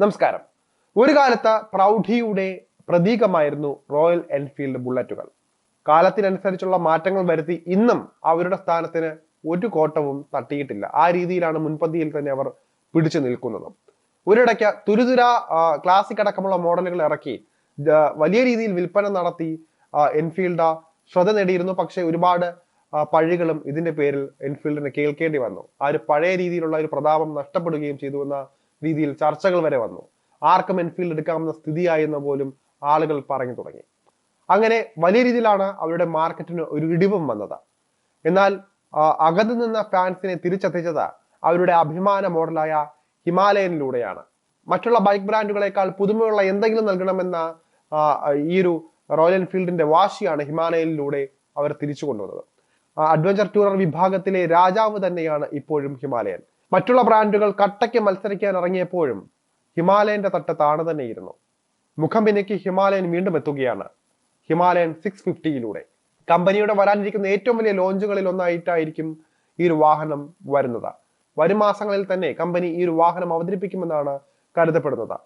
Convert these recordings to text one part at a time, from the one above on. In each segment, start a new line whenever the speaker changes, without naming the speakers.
നമസ്കാരം. ഒരു കാലത്ത് പ്രൗഢിയുടെ പ്രതീകമായിരുന്നു റോയൽ എൻഫീൽഡ് ബുള്ളറ്റുകൾ. കാലത്തിനനുസരിച്ചുള്ള മാറ്റങ്ങൾ വരുത്തി ഇന്നും അവരുടെ സ്ഥാനത്തിന് ഒരു കോട്ടവും തട്ടിയിട്ടില്ല. ആ രീതിയിലാണ് മുൻപന്തിയിൽ തന്നെ അവർ പിടിച്ചു നിൽക്കുന്നത്. ഒരിടയ്ക്ക് തുരുതുര ക്ലാസിക് അടക്കമുള്ള മോഡലുകൾ ഇറക്കി വലിയ രീതിയിൽ വിൽപ്പന നടത്തി എൻഫീൽഡ് ശ്രദ്ധ നേടിയിരുന്നു. പക്ഷെ ഒരുപാട് പഴികളും ഇതിന്റെ പേരിൽ എൻഫീൽഡിന് കേൾക്കേണ്ടി വന്നു. ആ ഒരു പഴയ രീതിയിലുള്ള ഒരു പ്രതാപം നഷ്ടപ്പെടുകയും ചെയ്തു എന്ന രീതിയിൽ ചർച്ചകൾ വരെ വന്നു. ആർക്കും എൻഫീൽഡ് എടുക്കാവുന്ന സ്ഥിതിയായെന്ന് പോലും ആളുകൾ പറഞ്ഞു തുടങ്ങി. അങ്ങനെ വലിയ രീതിയിലാണ് അവരുടെ മാർക്കറ്റിന് ഒരു ഇടിവും വന്നത്. എന്നാൽ അകന്നു നിന്ന ഫാൻസിനെ തിരിച്ചെത്തിച്ചത് അവരുടെ അഭിമാന മോഡലായ ഹിമാലയനിലൂടെയാണ്. മറ്റുള്ള ബൈക്ക് ബ്രാൻഡുകളെക്കാൾ പുതുമയുള്ള എന്തെങ്കിലും നൽകണമെന്ന ഈ ഒരു റോയൽ എൻഫീൽഡിന്റെ വാശിയാണ് ഹിമാലയനിലൂടെ അവർ തിരിച്ചു കൊണ്ടുവന്നത്. അഡ്വഞ്ചർ ടൂറർ വിഭാഗത്തിലെ രാജാവ് തന്നെയാണ് ഇപ്പോഴും ഹിമാലയൻ. മറ്റുള്ള ബ്രാൻഡുകൾ കട്ടയ്ക്ക് മത്സരിക്കാൻ ഇറങ്ങിയപ്പോഴും ഹിമാലയന്റെ തട്ട് താണു തന്നെയിരുന്നു. മുഖം പിന്നയ്ക്ക് ഹിമാലയൻ വീണ്ടും എത്തുകയാണ്. ഹിമാലയൻ സിക്സ് ഫിഫ്റ്റിയിലൂടെ കമ്പനിയുടെ വരാനിരിക്കുന്ന ഏറ്റവും വലിയ ലോഞ്ചുകളിൽ ഒന്നായിട്ടായിരിക്കും ഈ ഒരു വാഹനം വരുന്നത്. വരും മാസങ്ങളിൽ തന്നെ കമ്പനി ഈ ഒരു വാഹനം അവതരിപ്പിക്കുമെന്നാണ് കരുതപ്പെടുന്നത്.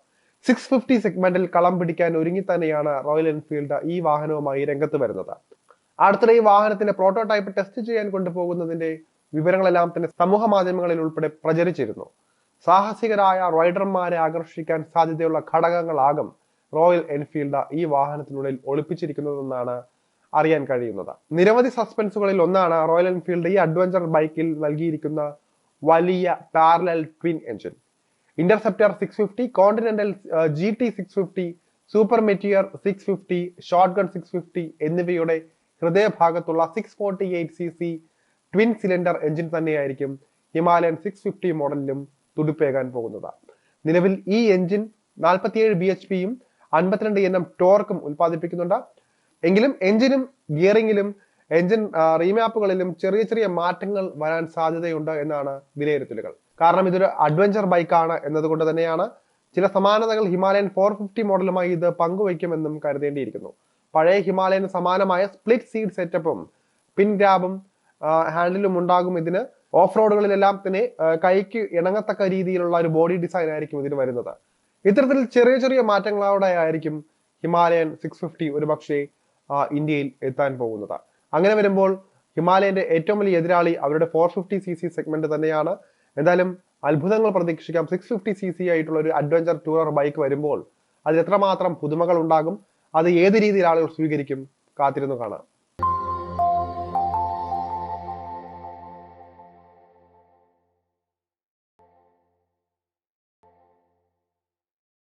സിക്സ് ഫിഫ്റ്റി സെഗ്മെന്റിൽ കളം പിടിക്കാൻ ഒരുങ്ങി തന്നെയാണ് റോയൽ എൻഫീൽഡ് ഈ വാഹനവുമായി രംഗത്ത് വരുന്നത്. അടുത്തിടെ ഈ വാഹനത്തിന്റെ പ്രോട്ടോടൈപ്പ് ടെസ്റ്റ് ചെയ്യാൻ കൊണ്ടുപോകുന്നതിന്റെ വിവരങ്ങളെല്ലാം തന്നെ സമൂഹ മാധ്യമങ്ങളിൽ ഉൾപ്പെടെ പ്രചരിച്ചിരുന്നു. സാഹസികരായ റൈഡർമാരെ ആകർഷിക്കാൻ സാധ്യതയുള്ള ഘടകങ്ങളാകും റോയൽ എൻഫീൽഡ് ഈ വാഹനത്തിനുള്ളിൽ ഒളിപ്പിച്ചിരിക്കുന്നതെന്നാണ് അറിയാൻ കഴിയുന്നത്. നിരവധി സസ്പെൻസുകളിൽ ഒന്നാണ് റോയൽ എൻഫീൽഡ് ഈ അഡ്വഞ്ചർ ബൈക്കിൽ നൽകിയിരിക്കുന്ന വലിയ parallel twin engine Interceptor six fifty Continental G T six fifty Super Meteor six fifty shotgun six fifty എന്നിവയുടെ ഹൃദയഭാഗത്തുള്ള six forty eight C C twin cylinder engine തന്നെയായിരിക്കും ഹിമാലയൻ സിക്സ് ഫിഫ്റ്റി മോഡലിലും തുടുപ്പേകാൻ പോകുന്നത്. നിലവിൽ ഈ എഞ്ചിൻ നാൽപ്പത്തിയേഴ് ബി എച്ച് പിയും അൻപത്തിരണ്ട് എൻ എം ടോർക്കും ഉൽപ്പാദിപ്പിക്കുന്നുണ്ട്. എങ്കിലും എഞ്ചിനും ഗിയറിംഗിലും എഞ്ചിൻ റീമാപ്പുകളിലും ചെറിയ ചെറിയ മാറ്റങ്ങൾ വരാൻ സാധ്യതയുണ്ട് എന്നാണ് വിലയിരുത്തലുകൾ. കാരണം ഇതൊരു അഡ്വഞ്ചർ ബൈക്കാണ് എന്നതുകൊണ്ട് തന്നെയാണ് ചില സമാനതകൾ ഹിമാലയൻ ഫോർ ഫിഫ്റ്റി മോഡലുമായി ഇത് പങ്കുവയ്ക്കുമെന്നും കരുതേണ്ടിയിരിക്കുന്നു. പഴയ ഹിമാലയന് സമാനമായ സ്പ്ലിറ്റ് സീഡ് സെറ്റപ്പും പിൻ ഗ്രാബും ഹാൻഡിലും ഉണ്ടാകും ഇതിന്. ഓഫ് റോഡുകളിലെല്ലാം തന്നെ കൈക്ക് ഇണങ്ങത്തക്ക രീതിയിലുള്ള ഒരു ബോഡി ഡിസൈൻ ആയിരിക്കും ഇതിന് വരുന്നത്. ഇത്തരത്തിൽ ചെറിയ ചെറിയ മാറ്റങ്ങളോടെ ആയിരിക്കും ഹിമാലയൻ സിക്സ് ഫിഫ്റ്റി ഒരു പക്ഷേ ഇന്ത്യയിൽ എത്താൻ പോകുന്നത്. അങ്ങനെ വരുമ്പോൾ ഹിമാലയന്റെ ഏറ്റവും വലിയ എതിരാളി അവരുടെ four fifty C C segment തന്നെയാണ്. എന്തായാലും അത്ഭുതങ്ങൾ പ്രതീക്ഷിക്കാം. സിക്സ് ഫിഫ്റ്റി സി സി ആയിട്ടുള്ള ഒരു അഡ്വഞ്ചർ ടൂറർ ബൈക്ക് വരുമ്പോൾ അതിൽ എത്രമാത്രം പുതുമകൾ ഉണ്ടാകും അത് ഏത് രീതിയിൽ ആളുകൾ സ്വീകരിക്കും കാത്തിരുന്നു കാണാം.